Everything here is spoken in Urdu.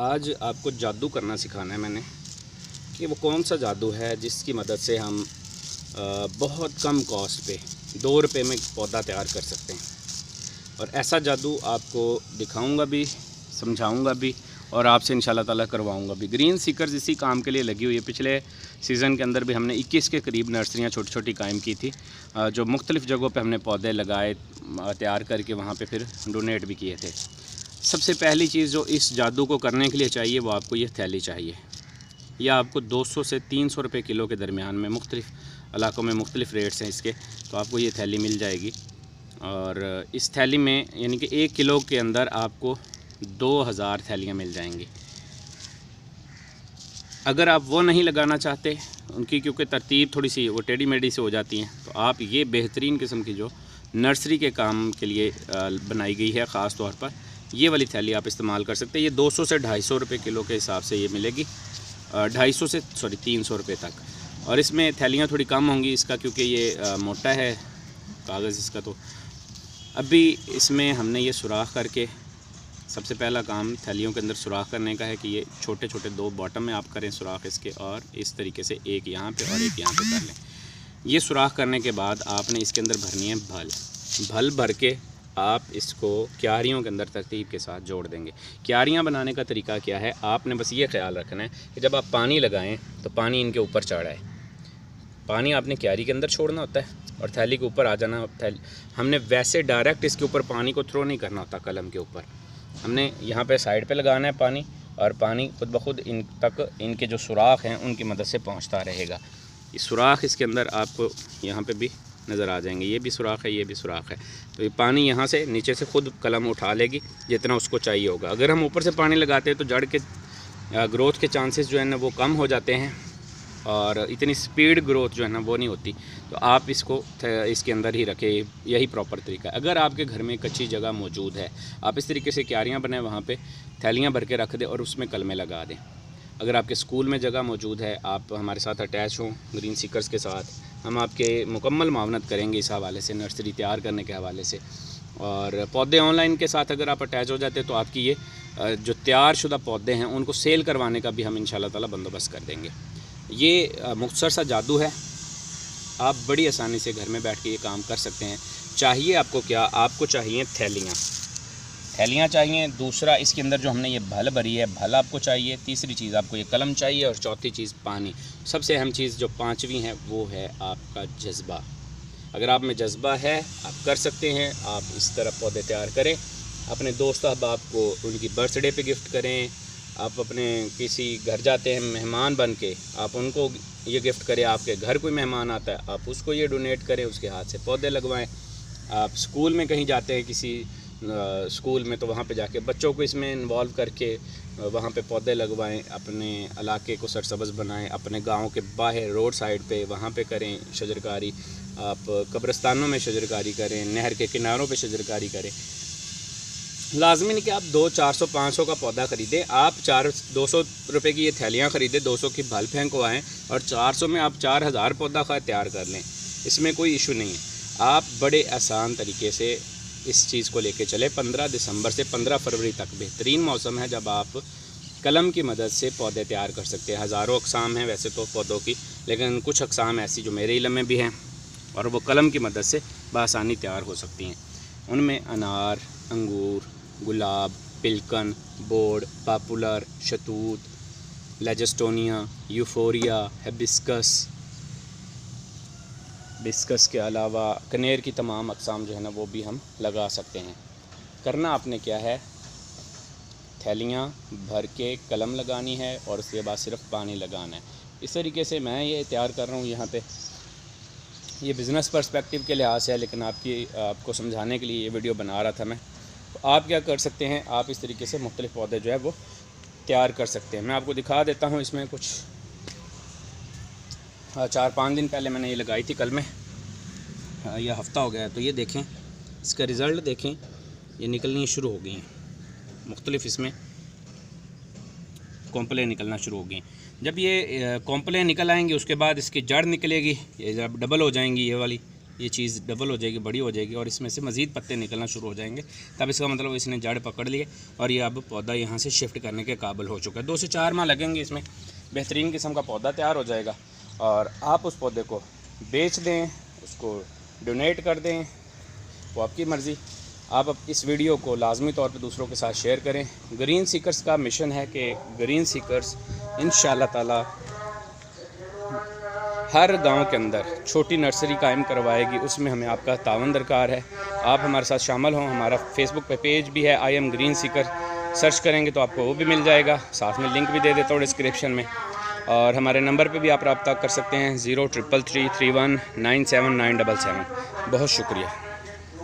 آج آپ کو جادو کرنا سکھانا ہے میں نے کہ وہ کون سا جادو ہے جس کی مدد سے ہم بہت کم کاسٹ پہ، دو روپے میں پودا تیار کر سکتے ہیں۔ اور ایسا جادو آپ کو دکھاؤں گا بھی، سمجھاؤں گا بھی اور آپ سے انشاءاللہ تعالیٰ کرواؤں گا بھی۔ گرین سیکرز اسی کام کے لیے لگی ہوئی ہے۔ پچھلے سیزن کے اندر بھی ہم نے اکیس کے قریب نرسریاں چھوٹی چھوٹی قائم کی تھی۔ جو مختلف جگہوں پہ ہم نے پودے لگائے تیار کر کے وہاں پہ پھر ڈونیٹ بھی کیے تھے۔ سب سے پہلی چیز جو اس جادو کو کرنے کے لیے چاہیے وہ آپ کو یہ تھیلی چاہیے۔ یہ آپ کو دو سو سے تین سو روپے کلو کے درمیان میں مختلف علاقوں میں مختلف ریٹس ہیں اس کے، تو آپ کو یہ تھیلی مل جائے گی۔ اور اس تھیلی میں یعنی کہ ایک کلو کے اندر آپ کو دو ہزار تھیلیاں مل جائیں گی۔ اگر آپ وہ نہیں لگانا چاہتے، ان کی کیونکہ ترتیب تھوڑی سی وہ ٹیڑھی میڈی سے ہو جاتی ہیں، تو آپ یہ بہترین قسم کی جو نرسری کے کام کے لیے بنائی گئی ہے خاص طور پر یہ والی تھیلی آپ استعمال کر سکتے ہیں۔ یہ دو سو سے ڈھائی سو روپے کلو کے حساب سے یہ ملے گی۔ ڈھائی سو سے، سوری، تین سو روپے تک۔ اور اس میں تھیلیاں تھوڑی کم ہوں گی اس کا کیونکہ یہ موٹا ہے کاغذ اس کا تو۔ ابھی اس میں ہم نے یہ سوراخ کر کے، سب سے پہلا کام تھیلیوں کے اندر سوراخ کرنے کا ہے کہ یہ چھوٹے چھوٹے دو باٹم میں آپ کریں سوراخ اس کے، اور اس طریقے سے ایک یہاں پہ اور ایک یہاں پہ کر لیں۔ یہ سوراخ کرنے کے بعد آپ نے اس کے اندر بھرنی ہے بھل۔ بھل بھر کے آپ اس کو کیاریوں کے اندر ترتیب کے ساتھ جوڑ دیں گے۔ کیاریاں بنانے کا طریقہ کیا ہے؟ آپ نے بس یہ خیال رکھنا ہے کہ جب آپ پانی لگائیں تو پانی ان کے اوپر چڑھائے پانی آپ نے کیاری کے اندر چھوڑنا ہوتا ہے اور تھیلی کے اوپر آ جانا تھیلی ہم نے ویسے ڈائریکٹ اس کے اوپر پانی کو تھرو نہیں کرنا ہوتا قلم کے اوپر۔ ہم نے یہاں پہ سائڈ پہ لگانا ہے پانی اور پانی خود بخود ان تک ان کے جو سوراخ ہیں ان کی مدد سے پہنچتا رہے گا۔ یہ سوراخ اس کے اندر آپ کو یہاں پہ بھی نظر آ جائیں گے۔ یہ بھی سوراخ ہے، یہ بھی سوراخ ہے۔ تو یہ پانی یہاں سے نیچے سے خود قلم اٹھا لے گی، جتنا اس کو چاہیے ہوگا۔ اگر ہم اوپر سے پانی لگاتے ہیں تو جڑ کے گروتھ کے چانسز جو ہے نا وہ کم ہو جاتے ہیں۔ اور اتنی سپیڈ گروتھ جو ہے نا وہ نہیں ہوتی۔ تو آپ اس کو اس کے اندر ہی رکھیں، یہی پراپر طریقہ۔ ہے اگر آپ کے گھر میں کچی جگہ موجود ہے، آپ اس طریقے سے کیاریاں بنائیں، وہاں پہ تھیلیاں بھر کے رکھ دیں اور اس میں کلمے لگا دیں۔ اگر آپ کے اسکول میں جگہ موجود ہے، آپ ہمارے ساتھ اٹیچ ہوں گرین سیکرز کے ساتھ۔ ہم آپ کے مکمل معاونت کریں گے اس حوالے سے، نرسری تیار کرنے کے حوالے سے۔ اور پودے آن لائن کے ساتھ اگر آپ اٹیچ ہو جاتے تو آپ کی یہ جو تیار شدہ پودے ہیں، ان کو سیل کروانے کا بھی ہم ان شاء اللہ تعالیٰ بندوبست کر دیں گے۔ یہ مختصر سا جادو ہے۔ آپ بڑی آسانی سے گھر میں بیٹھ کے یہ کام کر سکتے ہیں۔ چاہیے آپ کو کیا؟ آپ کو چاہیے تھیلیاں۔ تھیلیاں چاہیے، دوسرا اس کے اندر جو ہم نے یہ بھل بھری ہے، بھل آپ کو چاہیے، تیسری چیز آپ کو یہ قلم چاہیے اور چوتھی چیز پانی۔ سب سے اہم چیز جو پانچویں ہے، وہ ہے آپ کا جذبہ۔ اگر آپ میں جذبہ ہے، آپ کر سکتے ہیں، آپ اس طرح پودے تیار کریں۔ اپنے دوست احباب کو ان کی برتھ ڈے پہ گفٹ کریں۔ آپ اپنے کسی گھر جاتے ہیں مہمان بن کے، آپ ان کو یہ گفٹ کریں، آپ کے گھر کوئی مہمان آتا ہے، آپ اس کو یہ ڈونیٹ کریں، اس کے ہاتھ سے پودے لگوائیں۔ آپ اسکول میں کہیں جاتے ہیں، کسی اسکول میں تو وہاں پہ جا کے بچوں کو اس میں انوالو کر کے وہاں پہ پودے لگوائیں، اپنے علاقے کو سرسبز بنائیں، اپنے گاؤں کے باہر روڈ سائڈ پہ وہاں پہ کریں شجرکاری، آپ قبرستانوں میں شجرکاری کریں، نہر کے کناروں پہ شجرکاری کریں۔ لازمی نہیں کہ آپ دو چار سو، پانچ سو کا پودا خریدیں، آپ چار، دو سو روپے کی یہ تھیلیاں خریدیں، دو سو کی بھل پھینکوائیں اور چار سو میں آپ چار ہزار پودا خواہ تیار کر لیں۔ اس میں کوئی ایشو نہیں ہے۔ آپ بڑے آسان طریقے سے اس چیز کو لے کے چلے۔ پندرہ دسمبر سے پندرہ فروری تک بہترین موسم ہے جب آپ قلم کی مدد سے پودے تیار کر سکتے ہیں۔ ہزاروں اقسام ہیں ویسے تو پودوں کی، لیکن کچھ اقسام ایسی جو میرے علم میں بھی ہیں اور وہ قلم کی مدد سے بآسانی تیار ہو سکتی ہیں۔ ان میں انار، انگور، گلاب، پلکن بورڈ پاپولر، شتوت لیجسٹونیا یوفوریا ہیبسکس بسکس کے علاوہ کنیر کی تمام اقسام جو ہے نا وہ بھی ہم لگا سکتے ہیں۔ کرنا آپ نے کیا ہے؟ تھیلیاں بھر کے قلم لگانی ہے اور اس کے بعد صرف پانی لگانا ہے۔ اس طریقے سے میں یہ تیار کر رہا ہوں یہاں پہ۔ یہ بزنس پرسپیکٹیو کے لحاظ سے ہے، لیکن آپ کی، آپ کو سمجھانے کے لیے یہ ویڈیو بنا رہا تھا میں۔ تو آپ کیا کر سکتے ہیں؟ آپ اس طریقے سے مختلف پودے جو ہے وہ تیار کر سکتے ہیں۔ میں آپ کو دکھا دیتا ہوں اس میں کچھ۔ چار پانچ دن پہلے میں نے یہ لگائی تھی کل میں۔ ہاں، یہ ہفتہ ہو گیا ہے تو یہ دیکھیں اس کا رزلٹ دیکھیں یہ نکلنی شروع ہو گئی ہیں۔ مختلف اس میں کومپلیں نکلنا شروع ہو گئی ہیں۔ جب یہ کومپلیں نکل آئیں گی اس کے بعد اس کی جڑ نکلے گی یہ جب ڈبل ہو جائیں گی یہ والی یہ چیز ڈبل ہو جائے گی بڑی ہو جائے گی اور اس میں سے مزید پتے نکلنا شروع ہو جائیں گے۔ تب اس کا مطلب اس نے جڑ پکڑ لیے اور یہ اب پودا یہاں سے شفٹ کرنے کے قابل ہو چکا ہے۔ دو سے چار ماہ لگیں گے اس میں۔ بہترین قسم کا پودا تیار ہو جائے گا۔ اور آپ اس پودے کو بیچ دیں، اس کو ڈونیٹ کر دیں، وہ آپ کی مرضی۔ آپ اب اس ویڈیو کو لازمی طور پہ دوسروں کے ساتھ شیئر کریں۔ گرین سیکرز کا مشن ہے کہ گرین سیکرز ان شاء اللہ تعالیٰ ہر گاؤں کے اندر چھوٹی نرسری قائم کروائے گی۔ اس میں ہمیں آپ کا تعاون درکار ہے۔ آپ ہمارے ساتھ شامل ہوں۔ ہمارا فیس بک پہ پیج بھی ہے۔ I am green seeker search کریں گے تو آپ کو وہ بھی مل جائے گا۔ ساتھ میں لنک بھی دے دیتا ہوں ڈسکرپشن میں۔ اور ہمارے نمبر پہ بھی آپ رابطہ کر سکتے ہیں zero triple three three one nine seven nine double seven. بہت شکریہ۔